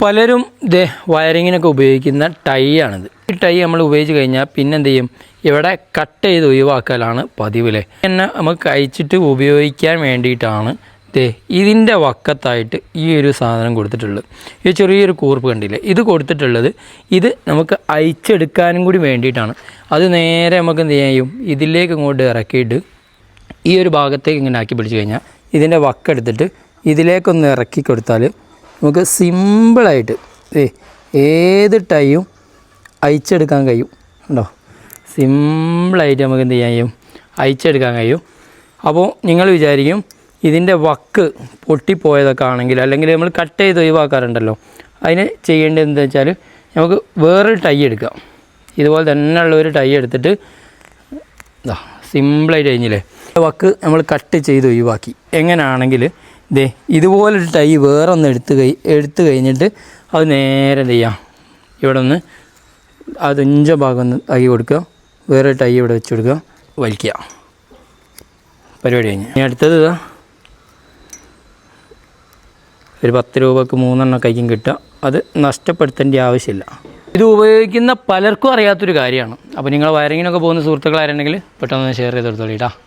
പലരും ഇത് വയറിങ്ങിനൊക്കെ ഉപയോഗിക്കുന്ന ടൈ ആണിത് ഈ ടൈ നമ്മൾ ഉപയോഗിച്ച് കഴിഞ്ഞാൽ പിന്നെ എന്ത് ചെയ്യും ഇവിടെ കട്ട് ചെയ്ത് ഒഴിവാക്കലാണ് പതിവിലെ. എന്നെ നമുക്ക് അയച്ചിട്ട് ഉപയോഗിക്കാൻ വേണ്ടിയിട്ടാണ് ദേ ഇതിന്റെ വക്കത്തായിട്ട് ഈ ഒരു സാധനം കൊടുത്തിട്ടുള്ളത്. ഈ ചെറിയൊരു കൂർപ്പ് കണ്ടില്ലേ? ഇത് കൊടുത്തിട്ടുള്ളത് ഇത് നമുക്ക് അയച്ചെടുക്കാനും കൂടി വേണ്ടിയിട്ടാണ്. അത് നേരെ നമുക്ക് എന്ത് ചെയ്യും ഇതിലേക്ക് ഇങ്ങോട്ട് ഇറക്കിയിട്ട് ഈ ഒരു ഭാഗത്തേക്ക് ഇങ്ങനെ ആക്കി പിടിച്ച് കഴിഞ്ഞാൽ ഇതിന്റെ വക്കെടുത്തിട്ട് ഇതിലേക്കൊന്ന് ഇറക്കി കൊടുത്താൽ നമുക്ക് സിമ്പിളായിട്ട് ഏ ഏത് ടൈയും അയച്ചെടുക്കാൻ കഴിയും. ഉണ്ടോ സിമ്പിളായിട്ട് നമുക്ക് എന്ത് ചെയ്യാൻ കഴിയും? അയച്ചെടുക്കാൻ കഴിയും. അപ്പോൾ നിങ്ങൾ വിചാരിക്കും ഇതിന്റെ വക്ക് പൊട്ടിപ്പോയതൊക്കെ ആണെങ്കിൽ അല്ലെങ്കിൽ നമ്മൾ കട്ട് ചെയ്ത് ഒഴിവാക്കാറുണ്ടല്ലോ. അതിന് ചെയ്യേണ്ടത് എന്താ വെച്ചാൽ നമുക്ക് വേറൊരു ടൈ എടുക്കാം. ഇതുപോലെ തന്നെയുള്ള ഒരു ടൈ എടുത്തിട്ട് ഇതാ സിമ്പിളായിട്ട് കഴിഞ്ഞില്ലേ? വക്ക് നമ്മൾ കട്ട് ചെയ്ത് ഒഴിവാക്കി. എങ്ങനെയാണെങ്കിൽ ദേ ഇതുപോലൊരു ടൈ വേറെ ഒന്ന് എടുത്ത് കഴി എടുത്തു കഴിഞ്ഞിട്ട് അത് നേരെ ചെയ്യാം ഇവിടെ ഒന്ന് അത് ഇഞ്ച ഭാഗം ഒന്ന് ആക്കി കൊടുക്കുക. വേറെ ടൈ ഇവിടെ വെച്ച് കൊടുക്കുക. വലിക്കുക. പരിപാടി കഴിഞ്ഞ്. ഇനി അടുത്തത് ഇതാ. ഒരു പത്ത് രൂപക്ക് മൂന്നെണ്ണം കൈക്കും കിട്ടുക. അത് നഷ്ടപ്പെടുത്തേണ്ട ആവശ്യമില്ല. ഇത് ഉപയോഗിക്കുന്ന പലർക്കും അറിയാത്തൊരു കാര്യമാണ്. അപ്പോൾ നിങ്ങൾ വയറിങ്ങിനൊക്കെ പോകുന്ന സുഹൃത്തുക്കളായിരുന്നെങ്കിൽ പെട്ടെന്ന് ഷെയർ ചെയ്ത് കൊടുത്തോളൂ കേട്ടോ